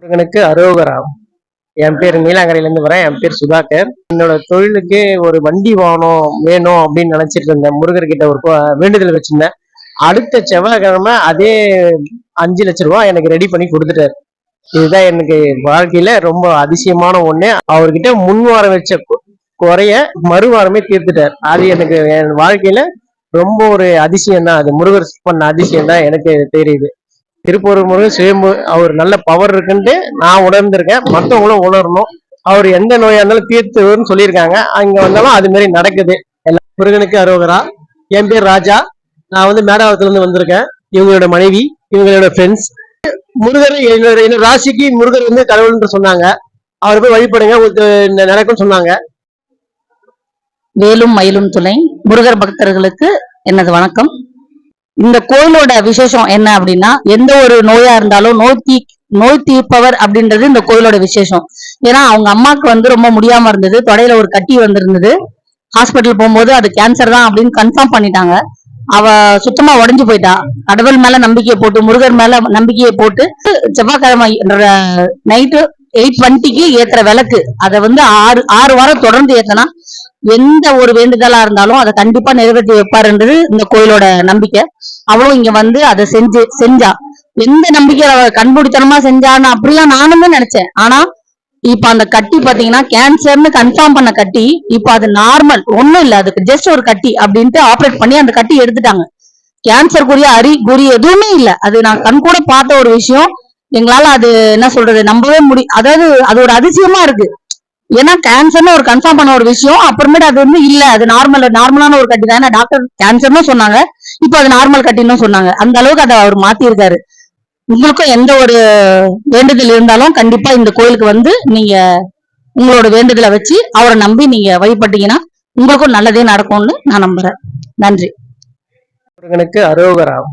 முருகனுக்கு அரோகரா என் பேர் நீலாங்கரையிலேருந்து வரேன். என் பேர் சுதாகர். என்னோட தொழிலுக்கு ஒரு வண்டி வாகனம் வேணும் அப்படின்னு நினைச்சிட்டு இருந்தேன். முருகர்கிட்ட ஒரு கோ- வேண்டுதல் வச்சிருந்தேன். அடுத்த செவ்வாய்க்கிழமை அதே அஞ்சு லட்ச ரூபா எனக்கு ரெடி பண்ணி கொடுத்துட்டாரு. இதுதான் எனக்கு வாழ்க்கையில ரொம்ப அதிசயமான ஒண்ணு. அவர்கிட்ட முன் வாரம் வச்ச குறைய மறுவாரமே தீர்த்துட்டார். அது எனக்கு என் வாழ்க்கையில ரொம்ப ஒரு அதிசயம் தான் அது முருகர் பண்ண அதிசயம் தான் எனக்கு தெரியுது. திருப்பூர் முருகன் சுயம்பு அவர் நல்ல பவர் இருக்குன்ட்டு நான் உணர்ந்திருக்கேன். மற்றவங்களும் உணரணும். அவர் எந்த நோயா இருந்தாலும் தீர்த்துன்னு சொல்லியிருக்காங்க. அங்க வந்தாலும் அது மாதிரி நடக்குது. எல்லா முருகனுக்கு அரோகரா. என் பேர் ராஜா. நான் வந்து மேடாவத்துல இருந்து வந்திருக்கேன். இவங்களோட மனைவி இவங்களோட ஃப்ரெண்ட்ஸ் முருகர் என்னோட என்னோட ராசிக்கு முருகர் வந்து கடவுள்னு சொன்னாங்க. அவர் போய் வழிபடுங்க. உங்களுக்கு நடக்கும்னு சொன்னாங்க. வேலும் மயிலும் துணை. முருகர் பக்தர்களுக்கு எனது வணக்கம். இந்த கோயிலோட விசேஷம் என்ன அப்படின்னா எந்த ஒரு நோயா இருந்தாலும் நோய் தீ நோய் தீர்ப்பவர் அப்படின்றது இந்த கோயிலோட விசேஷம். ஏன்னா அவங்க அம்மாவுக்கு வந்து ரொம்ப முடியாம இருந்தது. தொடையில ஒரு கட்டி வந்திருந்தது. ஹாஸ்பிட்டல் போகும்போது அது கேன்சர் தான் அப்படின்னு கன்ஃபார்ம் பண்ணிட்டாங்க. அவ சுத்தமா உடைஞ்சு போயிட்டா. கடவுள் மேல நம்பிக்கையை போட்டு முருகர் மேல நம்பிக்கையை போட்டு செவ்வாய்க்கிழமை நைட்டு எயிட் டுவெண்ட்டிக்கு ஏத்துற விளக்கு. அதை வந்து ஆறு ஆறு வாரம் தொடர்ந்து ஏத்தனா எந்த ஒரு வேண்டுதலா இருந்தாலும் அதை கண்டிப்பா நிறைவேற்றி வைப்பாருன்றது இந்த கோயிலோட நம்பிக்கை. அவளும் இங்க வந்து அதை செஞ்சு செஞ்சா. எந்த நம்பிக்கையில அவ கண்மூடித்தனமா செஞ்சான்னு அப்படிலாம் நானுமே நினைச்சேன். ஆனா இப்ப அந்த கட்டி பாத்தீங்கன்னா கேன்சர்னு கன்ஃபார்ம் பண்ண கட்டி இப்ப அது நார்மல் ஒண்ணும் இல்ல அதுக்கு ஜஸ்ட் ஒரு கட்டி அப்படின்ட்டு ஆபரேட் பண்ணி அந்த கட்டி எடுத்துட்டாங்க. கேன்சருக்குரிய அறி குறி எதுவுமே இல்ல. அது நான் கண் கூட பார்த்த ஒரு விஷயம். எங்களால அது என்ன சொல்றது நம்பவே முடி அதாவது அது ஒரு அதிசயமா இருக்கு. ஏன்னா கேன்சர்னு ஒரு கன்ஃபார்ம் பண்ண ஒரு விஷயம். அப்புறமேட்டு அது வந்து இல்ல. அது நார்மல் நார்மலான ஒரு கட்டி தான். டாக்டர் கேன்சர்னு சொன்னாங்க. இப்போ அது நார்மல் கட்டின்னு சொன்னாங்க. அந்த அளவுக்கு அதை அவர் மாத்திருக்காரு. உங்களுக்கும் எந்த ஒரு வேண்டுதல் இருந்தாலும் கண்டிப்பா இந்த கோயிலுக்கு வந்து நீங்க உங்களோட வேண்டுதலை வச்சு அவரை நம்பி நீங்க வழிபட்டீங்கன்னா உங்களுக்கும் நல்லதே நடக்கும்னு நான் நம்புறேன். நன்றி. முருகனுக்கு அரோகராம்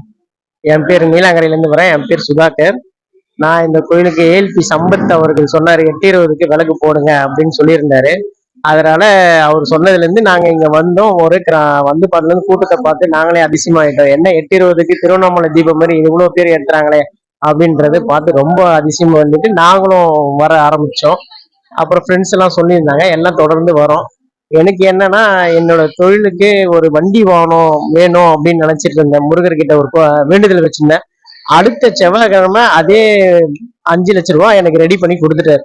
என் பேர் நீலாங்கரையிலேருந்து வரேன். என் பேர் சுதாகர். நான் இந்த கோயிலுக்கு ஏஎல்பி சம்பத் அவர்கள் சொன்னார் எட்டு இருபதுக்கு விளக்கு போடுங்க அப்படின்னு சொல்லியிருந்தாரு. அதனால அவர் சொன்னதுலேருந்து நாங்கள் இங்கே வந்தோம். ஒரு கிரா- வந்து பார்த்துலேருந்து கூட்டத்தை பார்த்து நாங்களே அதிசயமாயிட்டோம். என்ன எட்டு இருபதுக்கு திருவண்ணாமலை தீபம் மாதிரி இவ்வளோ பேர் ஏற்றுறாங்களே அப்படின்றது பார்த்து ரொம்ப அதிசயம் வந்துட்டு நாங்களும் வர ஆரம்பித்தோம் அப்புறம் ஃப்ரெண்ட்ஸ் எல்லாம் சொல்லியிருந்தாங்க எல்லாம் தொடர்ந்து வரோம். எனக்கு என்னன்னா என்னோட தொழிலுக்கு ஒரு வண்டி வாகனம் வேணும் அப்படின்னு நினச்சிட்டு இருந்தேன். முருகர்கிட்ட ஒரு கோ- வேண்டுதல் வச்சுருந்தேன். அடுத்த செவ்வாய்க்கிழமை அதே அஞ்சு லட்ச ரூபா எனக்கு ரெடி பண்ணி கொடுத்துட்டாரு.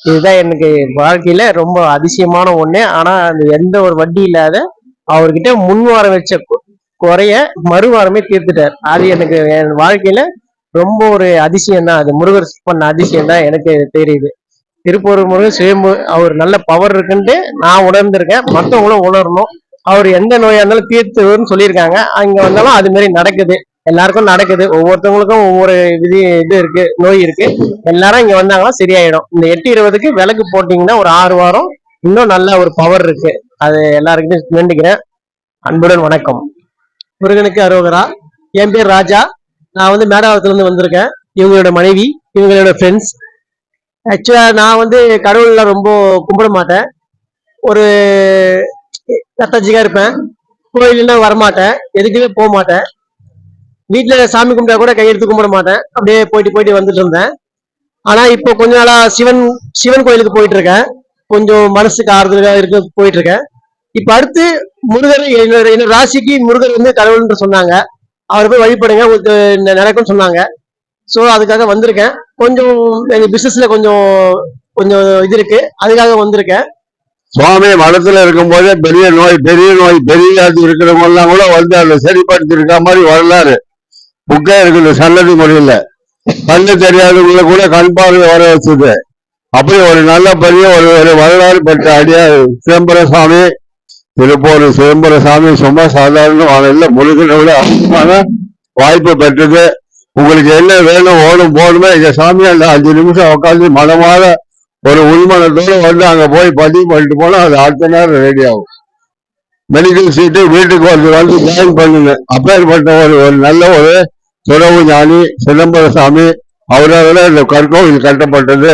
இதுதான் எனக்கு வாழ்க்கையில ரொம்ப அதிசயமான ஒண்ணு. ஆனா அது எந்த ஒரு வட்டி இல்லாத அவர்கிட்ட முன் வாரம் வச்ச குறைய மறுவாரமே தீர்த்துட்டார். அது எனக்கு என் வாழ்க்கையில ரொம்ப ஒரு அதிசயம் தான் அது முருகர் பண்ண அதிசயம் தான் எனக்கு தெரியுது. திருப்பூர் முருகன் சுயம்பு அவர் நல்ல பவர் இருக்குன்ட்டு நான் உணர்ந்திருக்கேன். மற்றவங்களும் உணரணும். அவர் எந்த நோயா இருந்தாலும் தீர்த்துன்னு சொல்லியிருக்காங்க. அங்க வந்தாலும் அது மாதிரி நடக்குது. எல்லாருக்கும் நடக்குது. ஒவ்வொருத்தவங்களுக்கும் ஒவ்வொரு விதி இது இருக்கு நோய் இருக்கு. எல்லாரும் இங்க வந்தாங்கன்னா சரியாயிடும். இந்த எட்டு இருபதுக்கு விளக்கு போட்டீங்கன்னா ஒரு ஆறு வாரம் இன்னும் நல்ல ஒரு பவர் இருக்கு. அது எல்லாருக்குமே வேண்டிக்கிறேன் அன்புடன் வணக்கம். முருகனுக்கு அரோகரா. என் பேர் ராஜா. நான் வந்து மேடாவத்துல இருந்து வந்திருக்கேன். இவங்களோட மனைவி இவங்களோட ஃப்ரெண்ட்ஸ் ஆக்சுவலா நான் வந்து கடவுள்ல ரொம்ப கும்பிட மாட்டேன். ஒரு தத்தச்சிக்கா இருப்பேன். கோயிலுன்னா வரமாட்டேன். எதுக்குமே போக மாட்டேன். வீட்டுல சாமி கும்பிட்டா கூட கையெடுத்து கும்பிட மாட்டேன். அப்படியே போயிட்டு போயிட்டு வந்துட்டு இருந்தேன். ஆனா இப்போ கொஞ்ச நாளா சிவன் சிவன் கோயிலுக்கு போயிட்டு இருக்கேன் கொஞ்சம் மனசுக்கு ஆறுதலாக இருக்க போயிட்டு இருக்கேன் இப்ப அடுத்து முருகர் என்னோட என்னோட ராசிக்கு முருகர் வந்து கடவுள்னு சொன்னாங்க. அவரை போய் வழிபடுங்க உங்களுக்கு நடக்கும்னு சொன்னாங்க. ஸோ அதுக்காக வந்திருக்கேன். கொஞ்சம் எங்கள் பிசினஸ்ல கொஞ்சம் கொஞ்சம் இது இருக்கு. அதுக்காக வந்திருக்கேன். சுவாமி மடத்துல இருக்கும்போதே பெரிய நோய் பெரிய நோய் பெரிய இருக்கிறவங்க எல்லாம் கூட வந்து அதை சரிப்படுத்தி இருக்க மாதிரி வரலாறு. புக்கே இருக்குது சல்லது மொழியில. கண்ணு தெரியாதவங்களை கூட கண் பார்வை வர வச்சது. அப்படி ஒரு நல்ல பெரிய ஒரு ஒரு வரலாறு பெற்ற அடியார் சிதம்பர சாமி திருப்பூர் சிதம்பர சாமி சும்மா சாதாரண இல்லை முழுகின விட அதிகமான வாய்ப்பு பெற்றது. உங்களுக்கு என்ன வேணும் ஓடும் போகணுமே எங்க சாமி அந்த அஞ்சு நிமிஷம் உட்காந்து மனமாற ஒரு உள்மனத்தோடு வந்து அங்க போய் பதிவு பண்ணிட்டு போனா அது அடுத்த நேரம் ரெடி ஆகும். மெடிக்கல் சீட்டு வீட்டுக்கு வந்து வந்து ஜாயின் பண்ணுங்க. அப்பேற்பட்ட ஒரு ஒரு நல்ல ஒரு துறவு ஞானி சிதம்பரசாமி அவரால் இந்த கற்கோவில் கட்டப்பட்டது.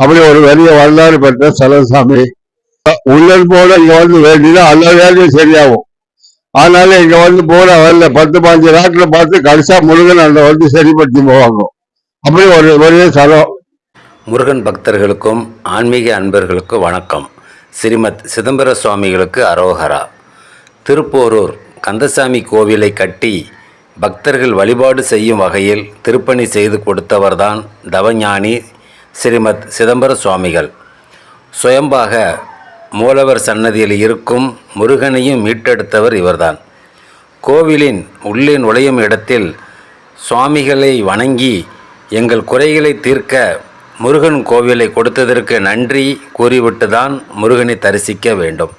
அப்படி ஒரு பெரிய வரலாறு பெற்ற சலசாமி உள்ளல் போல இங்க வந்து வேண்டினா எல்லா வேலையும் சரியாகும். ஆனாலும் இங்க வந்து போற வரல. பத்து பாஞ்சு நாட்டில் பார்த்து கடைசா முருகன் அந்த வந்து சரிப்படுத்தி போவாங்க. அப்படி ஒரு பெரிய சலம் முருகன் பக்தர்களுக்கும் ஆன்மீக அன்பர்களுக்கும் வணக்கம். ஸ்ரீமத் சிதம்பர சுவாமிகளுக்கு அரோகரா. திருப்போரூர் கந்தசாமி கோவிலை கட்டி பக்தர்கள் வழிபாடு செய்யும் வகையில் திருப்பணி செய்து கொடுத்தவர்தான் தவஞானி ஸ்ரீமத் சிதம்பர சுவாமிகள். சுயம்பாக மூலவர் சன்னதியில் இருக்கும் முருகனையும் மீட்டெடுத்தவர் இவர்தான். கோவிலின் உள்ளே நுழையும் இடத்தில் சுவாமிகளை வணங்கி எங்கள் குறைகளை தீர்க்க முருகன் கோவிலை கொடுத்ததற்கு நன்றி கூறிவிட்டுதான் முருகனை தரிசிக்க வேண்டும்.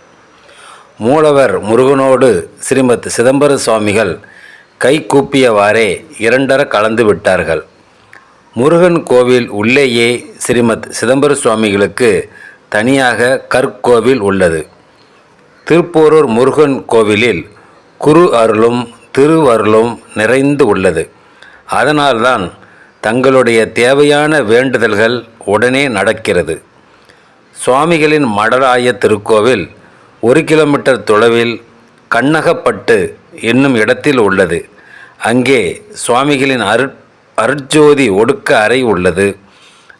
மூலவர் முருகனோடு ஸ்ரீமத் சிதம்பர சுவாமிகள் கை கூப்பியவாறே இரண்டர கலந்து விட்டார்கள். முருகன் கோவில் உள்ளேயே ஸ்ரீமத் சிதம்பர சுவாமிகளுக்கு தனியாக கற்கோவில் உள்ளது. திருப்போரூர் முருகன் கோவிலில் குரு அருளும் திருவருளும் நிறைந்து உள்ளது. அதனால்தான் தங்களுடைய தேவையான வேண்டுதல்கள் உடனே நடக்கிறது. சுவாமிகளின் மடராய திருக்கோவில் ஒரு கிலோமீட்டர் தொலைவில் கண்ணகப்பட்டு என்னும் இடத்தில் உள்ளது. அங்கே சுவாமிகளின் அரு அருட்ஜோதி ஒடுக்க அறை உள்ளது.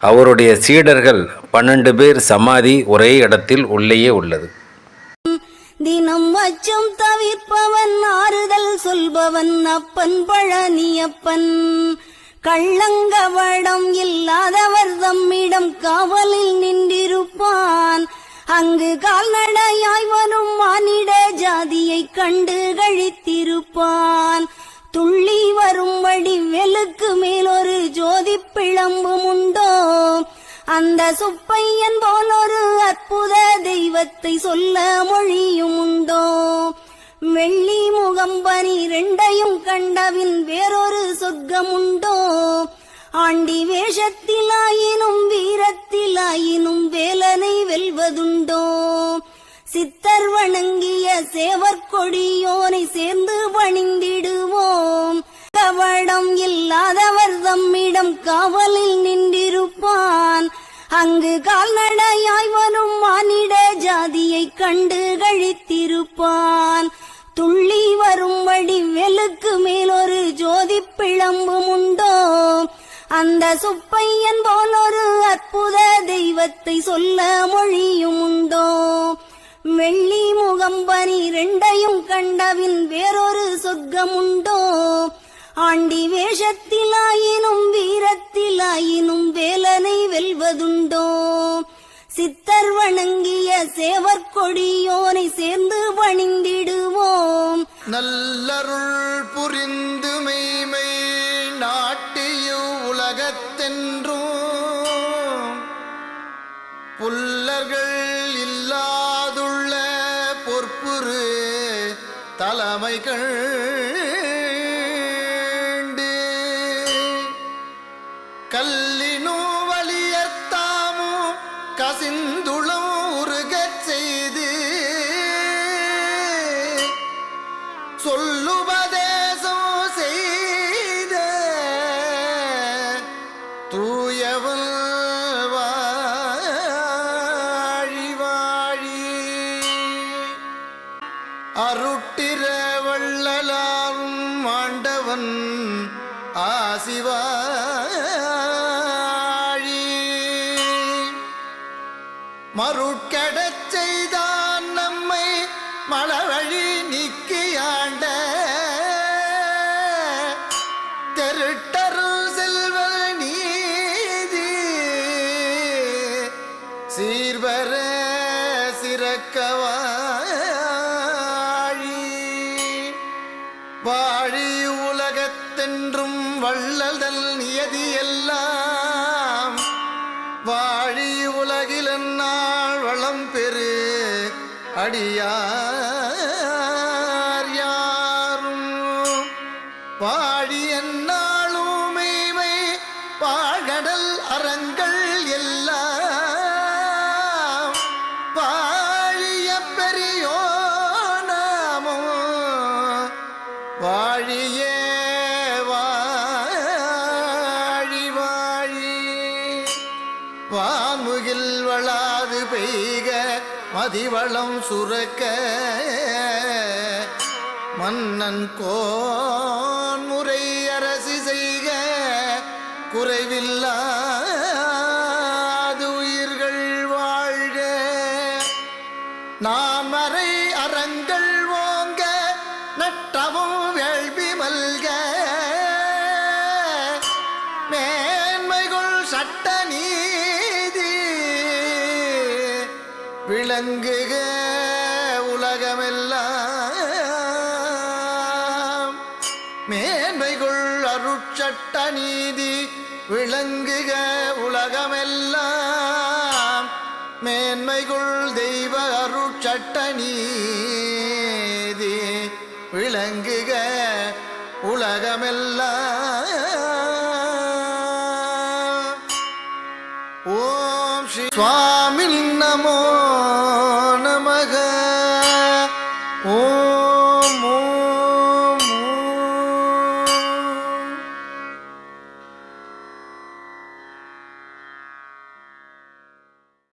அவருடைய சீடர்கள் பன்னெண்டு பேர் சமாதி ஒரே இடத்தில் உள்ளேயே உள்ளது. தினம் அச்சம் தவிர்ப்பவன் ஆறுதல் சொல்பவன் அப்பன் பழனியப்பன். கள்ளங்கவடம் இல்லாதவர் தம்மிடம் காவலில் நின்றிருப்பான். அங்கு கால்நடையாய் வரும் மானிட ஜாதியை கண்டு கழித்திருப்பான். துள்ளி வரும்படி வெளுக்கு மேலொரு ஜோதி பிளம்பும் உண்டோ? அந்த சுப்பையன் போலொரு ஒரு அற்புத தெய்வத்தை சொல்ல மொழியும் உண்டோ? வெள்ளி முகம் பனிரெண்டையும் கண்டவின் வேறொரு சொர்க்கம் உண்டோ ஆண்டி வேஷத்திலாயினும் வீரத்திலாயினும் வேலனை வெல்வதுண்டோ? சித்தர் வணங்கிய சேவற்கொடியோனை சேர்ந்து பணிந்திடுவோம் கவடம் இல்லாதவர் தம்மிடம் காவலில் நின்றிருப்பான். அங்கு கால்நடையாய் வரும் மானிட ஜாதியை கண்டு கழித்திருப்பான். துள்ளி வரும் வரும்படி வெளுக்கு ஒரு ஜோதி பிளம்பும் உண்டோ அந்த சுப்பையன் போல் ஒரு அற்புத தெய்வத்தை சொல்ல மொழியும் உண்டோ வெள்ளி முகம் பனி பனிரெண்டையும் கண்டவின் வேறொரு சொர்க்கம் உண்டோ ஆண்டி வேஷத்திலாயினும் வீரத்திலாயினும் வேலனை வெல்வதுண்டோ? சித்தர் வணங்கிய சேவர் கொடியோனை சேர்ந்து பணிந்திடுவோம் நல்லருள் புரிந்து மெய்மை நாட்டிய உலகத்தென்றும். புல்லர்கள் இல்லாதுள்ள பொற்புரு தலைமைகள் சிந்துளம் உருகச் செய்து சொல்லுபதேசம் செய்த தூயவன் வாழி வாழி. அருட்டிர வள்ளலாரும் ஆண்டவன் ஆசிவா மருட்கடச் செய்தான் நம்மை மலவழி நீக்கியாண்ட. தெருட்டருள் செல்வ நீதி சீர்வர சிறக்கவா அடியார் யாரும்? வாழி என்னாளும் பாழடல் அறங்கள் எல்லாம். பாழிய பெரியோ நாமோ வாழியே வாழி வாழி. வான்முகில் வளாது பெய்க மதிவளம் சுரக்க மன்னன் கோன் முறை அரசு செய்க குறைவில்லா அது உயிர்கள் வாழ்க. நான் விளங்குக உலகமெல்லாம். மேன்மைகள் அருட்சட்ட நீதி விளங்குக உலகமெல்லாம். மேன்மைகள் தெய்வ அருட்சட்ட நீதி விளங்குக உலகமெல்லாம். ஓம் ஸ்ரீ சுவாமி நமோ